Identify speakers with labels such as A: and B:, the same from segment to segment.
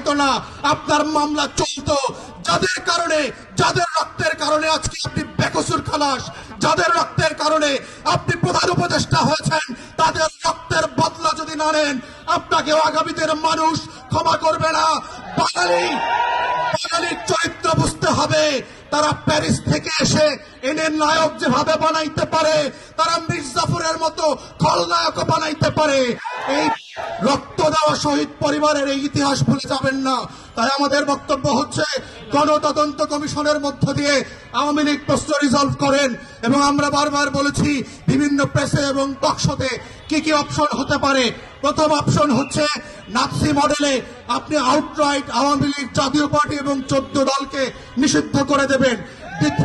A: চাইতো না। আপনার মামলা চলত। যাদের কারণে, যাদের রক্তের কারণে আজকে আপনি বেকসুর খালাস, যাদের রক্তের কারণে আপনি প্রধান উপদেষ্টা হয়েছেন, তাদের রক্তের বদলা যদি না নেন আপনাকে আগামীদের মানুষ ক্ষমা করবে না। বাঙালি, বাঙালির চরিত্র বুঝতে হবে। তারা প্যারিস থেকে এসে এনে নায়ক যেভাবে বানাইতে পারে, তারা মির্জাফরের মতো খলনায়ক বানাইতে পারে। এই রক্ত দেওয়া শহীদ পরিবারের এই ইতিহাস ভুলে যাবেন না। তাই আমাদের বক্তব্য হচ্ছে, গণতদন্ত কমিশনের মধ্য দিয়ে আওয়ামী লীগ প্রশ্ন রিজলভ করেন এবং আমরা বারবার বলেছি, বিভিন্ন প্রেসে এবং টকশোতে কি কি অপশন হতে পারে। প্রথম অপশন হচ্ছে নাপসি মডেলে আপনি আউটরাইট আওয়ামী লীগ জাতীয় পার্টি এবং চোদ্দ দলকে নিষিদ্ধ করে দেবেন। দ্বিত-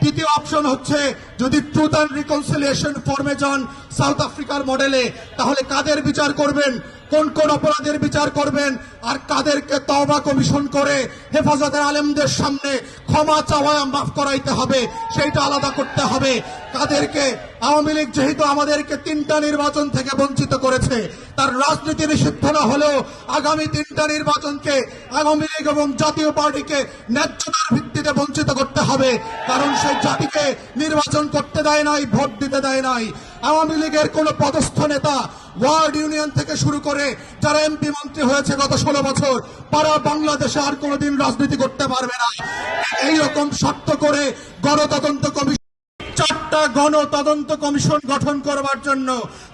A: দ্বিতীয় অপশন হচ্ছে যদি ট্রুথ অ্যান্ড রিকনসিলিয়েশন ফর্মে যান সাউথ আফ্রিকার মডেলে তাহলে কাদের বিচার করবেন? কোন কোন অপরাধের বিচার করবেন? আর কাদেরকে তওবা কমিশন করে হেফাজতের আলেমদের সামনে ক্ষমা চাওয়া মাফ করাইতে হবে, সেইটা আলাদা করতে হবে। কাদেরকে আওয়ামী লীগ যেহেতু আমাদেরকে তিনটা নির্বাচন থেকে বঞ্চিত করেছে, তার রাজনীতি নিষিদ্ধ না হলেও আগামী তিনটা নির্বাচনকে আওয়ামী লীগ এবং জাতীয় পার্টিকে ন্যায্যতার ভিত্তিতে বঞ্চিত করতে হবে, কারণ সেই জাতিকে নির্বাচন করতে দেয় নাই, ভোট দিতে দেয় নাই। আওয়ামী লীগের কোন পদস্থ নেতা ওয়ার্ড ইউনিয়ন থেকে শুরু করে যারা এমপি মন্ত্রী হয়েছে গত ষোলো বছর, তারা বাংলাদেশে আর কোনোদিন রাজনীতি করতে পারবে না। এইরকম শর্ত করে গণতদন্ত কমিশন চারটা গণ তদন্ত কমিশন গঠন করবার জন্য,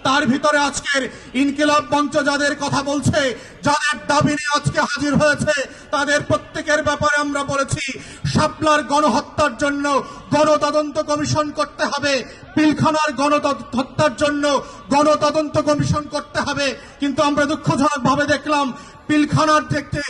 A: তার ভিতরে আজকের ইনকিলাব মঞ্চ যাদের কথা বলছে, যাদের দাবি নিয়ে আজকে হাজির হয়েছে, তাদের প্রত্যেকের ব্যাপারে আমরা বলেছি, শাপলার গণহত্যার জন্য গণতদন্ত কমিশন করতে হবে, পিলখানার গণহত্যার জন্য গণতদন্ত কমিশন করতে হবে। কিন্তু আমরা দুঃখজনক ভাবে দেখলাম পিলখানার দেখতে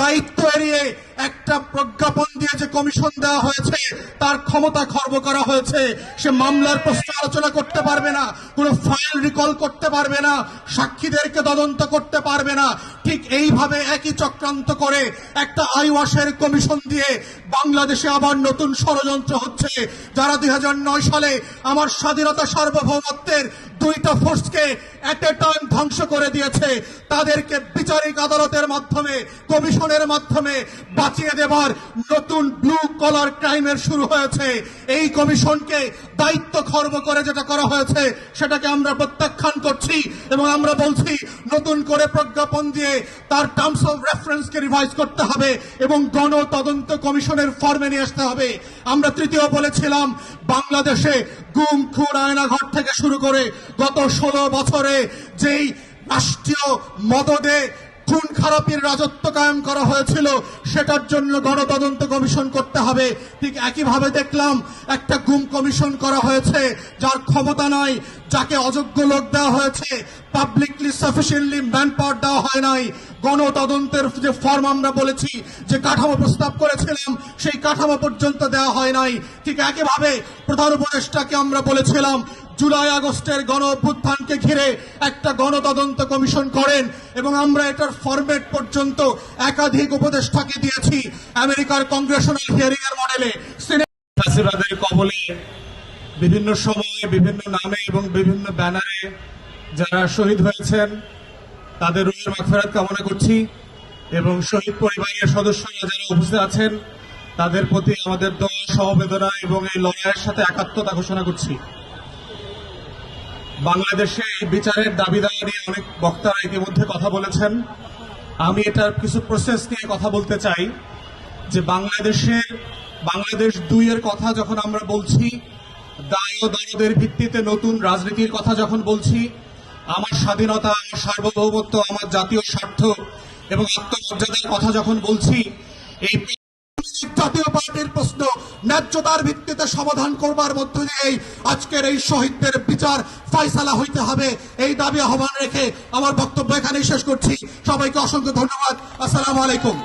A: দায়িত্ব এড়িয়ে একটা প্রজ্ঞাপন দিয়ে যে কমিশন দেওয়া হয়েছে, তার ক্ষমতা খর্ব করা হয়েছে। সে মামলার প্রশ্ন আলোচনা করতে পারবে না, কোনো ফাইল রিকল করতে পারবে না, সাক্ষীদেরকে তদন্ত করতে পারবে না। ঠিক এইভাবে একই চক্রান্ত করে একটা আইওয়াসের কমিশন দিয়ে বাংলাদেশে আবার নতুন ষড়যন্ত্র হচ্ছে, যারা দুই হাজার নয় সালে আমার স্বাধীনতা সার্বভৌমত্বের দুইটা ফোর্সকে এট এ টাইম ধ্বংস করে দিয়েছে, তাদেরকে বিচারিক আদালতের মাধ্যমে কমিশনের মাধ্যমে বাঁচিয়ে দেবার নতুন ব্লু কলার ক্রাইমের শুরু হয়েছে। এই কমিশনকে দায়িত্ব খর্ব করে যেটা করা হয়েছে, সেটাকে আমরা প্রত্যাখ্যান করছি এবং আমরা বলছি, নতুন করে প্রজ্ঞাপন দিয়ে তার টার্মস অফ রেফারেন্সকে রিভাইজ করতে হবে এবং গণ তদন্ত কমিশনের ফর্মে নিয়ে আসতে হবে। আমরা তৃতীয় বলেছিলাম, বাংলাদেশে গুম, খুন, আয়নাঘর থেকে শুরু করে গত ষোলো বছরে যেই রাষ্ট্রীয় মদদে খুন খারাপির রাজত্ব কায়েম করা হয়েছিল, সেটার জন্য গণতদন্ত কমিশন করতে হবে। ঠিক একইভাবে দেখলাম, একটা গুম কমিশন করা হয়েছে, যার ক্ষমতা নাই, যাকে অযোগ্য লোক দেওয়া হয়েছে পাবলিকলি সাফিসিয়েন্টলি ম্যান পাওয়ার দেওয়া হয় নাই। গণতদন্তের যে ফর্ম আমরা বলেছি, যে কাঠামো প্রস্তাব করেছিলাম, সেই কাঠামো পর্যন্ত দেওয়া হয় নাই। ঠিক একইভাবে প্রধান উপদেষ্টাকে আমরা বলেছিলাম জুলাই আগস্টের গণ অভ্যুত্থানকে ঘিরে একটা গণতদন্ত কমিশন করেন এবং আমরা এটার ফরম্যাট পর্যন্ত একাধিক উপদেষ্টাকে দিয়েছি। আমেরিকার কংগ্রেশনাল হিয়ারিং এর মডেলে সিনে-
B: কবলে বিভিন্ন সময়ে বিভিন্ন নামে এবং বিভিন্ন ব্যানারে যারা শহীদ হয়েছেন, তাদের রুহের মাগফেরাত কামনা করছি এবং শহীদ পরিবারের সদস্যরা যারা উপস্থিত আছেন, তাদের প্রতি আমাদের দোয়া সহবেদনা এবং এই লড়াইয়ের সাথে একাত্মতা ঘোষণা করছি। বাংলাদেশে এই বিচারের দাবি দাওয়া নিয়ে অনেক বক্তারা ইতিমধ্যে কথা বলেছেন। আমি এটার কিছু প্রসেস নিয়ে কথা বলতে চাই যে বাংলাদেশের বাংলাদেশ দুইয়ের কথা যখন আমরা বলছি, দায় ও দরদের ভিত্তিতে নতুন রাজনীতির কথা যখন বলছি, আমার স্বাধীনতা, আমার সার্বভৌমত্ব, আমার জাতীয় স্বার্থ এবং আত্মমর্যাদার কথা যখন বলছি, এই
A: জাতীয় পার্টির প্রশ্ন ন্যায্যতার ভিত্তিতে সমাধান করবার মধ্য দিয়েই আজকের এই শহীদদের বিচার ফয়সালা হইতে হবে। এই দাবি আহ্বান রেখে আমার বক্তব্য এখানেই শেষ করছি। সবাইকে অসংখ্য ধন্যবাদ। আসসালামু আলাইকুম।